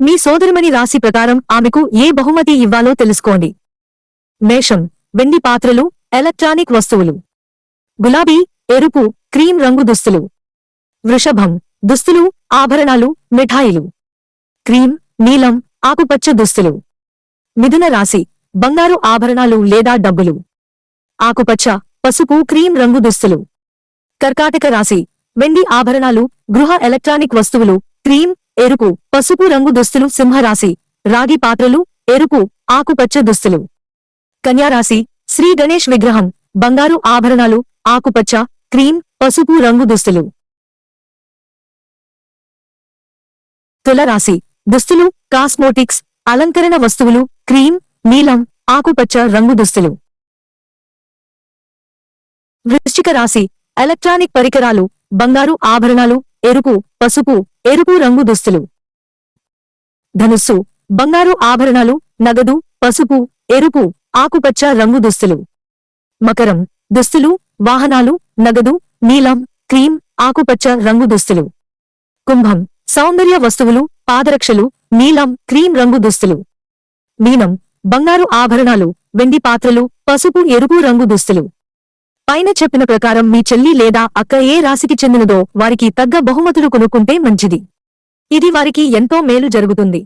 మీ సోదరుమణి రాశి ప్రకారం ఆమెకు ఏ బహుమతి ఇవ్వాలో తెలుసుకోండి. మేషం వెండి పాత్రలు ఎలక్ట్రానిక్ వస్తువులు. గులాబీ ఎరుపు క్రీమ్ రంగు దుస్తులు. వృషభం దుస్తులు ఆభరణాలు మిఠాయిలు. క్రీమ్ నీలం ఆకుపచ్చ దుస్తులు. మిథున రాశి బంగారు ఆభరణాలు లేదా డబ్బులు. ఆకుపచ్చ పసుపు క్రీమ్ రంగు దుస్తులు. కర్కాటక రాశి వెండి ఆభరణాలు గృహ ఎలక్ట్రానిక్ వస్తువులు క్రీమ్ ఎరుపు పసుపు రంగు దుస్తులు సింహరాశి రాగి పాత్రలు ఎరుపు ఆకుపచ్చ దుస్తులు. కన్యారాశి శ్రీ గణేష్ విగ్రహం బంగారు ఆభరణాలు ఆకుపచ్చ క్రీమ్ పసుపు రంగు దుస్తులు. తులరాశి దుస్తులు కాస్మోటిక్స్ అలంకరణ వస్తువులు క్రీమ్ నీలం ఆకుపచ్చ రంగు దుస్తులు. వృశ్చిక రాశి ఎలక్ట్రానిక్ పరికరాలు బంగారు ఆభరణాలు ఎరుపు పసుపు ఎరుపు రంగు దుస్తులు. ధనుస్సు బంగారు ఆభరణాలు నగదు పసుపు ఎరుపు ఆకుపచ్చ రంగు దుస్తులు. మకరం దుస్తులు వాహనాలు నగదు నీలం క్రీమ్ ఆకుపచ్చ రంగు దుస్తులు. కుంభం సౌందర్య వస్తువులు పాదరక్షలు నీలం క్రీమ్ రంగు దుస్తులు. మీనం బంగారు ఆభరణాలు వెండి పాత్రలు పసుపు ఎరుపు రంగు దుస్తులు. పైన చెప్పిన ప్రకారం మీ చెల్లి లేదా అక్క ఏ రాశికి చెందినదో వారికి తగ్గ బహుమతులు కొనుక్కుంటే మంచిది. ఇది వారికి ఎంతో మేలు జరుగుతుంది.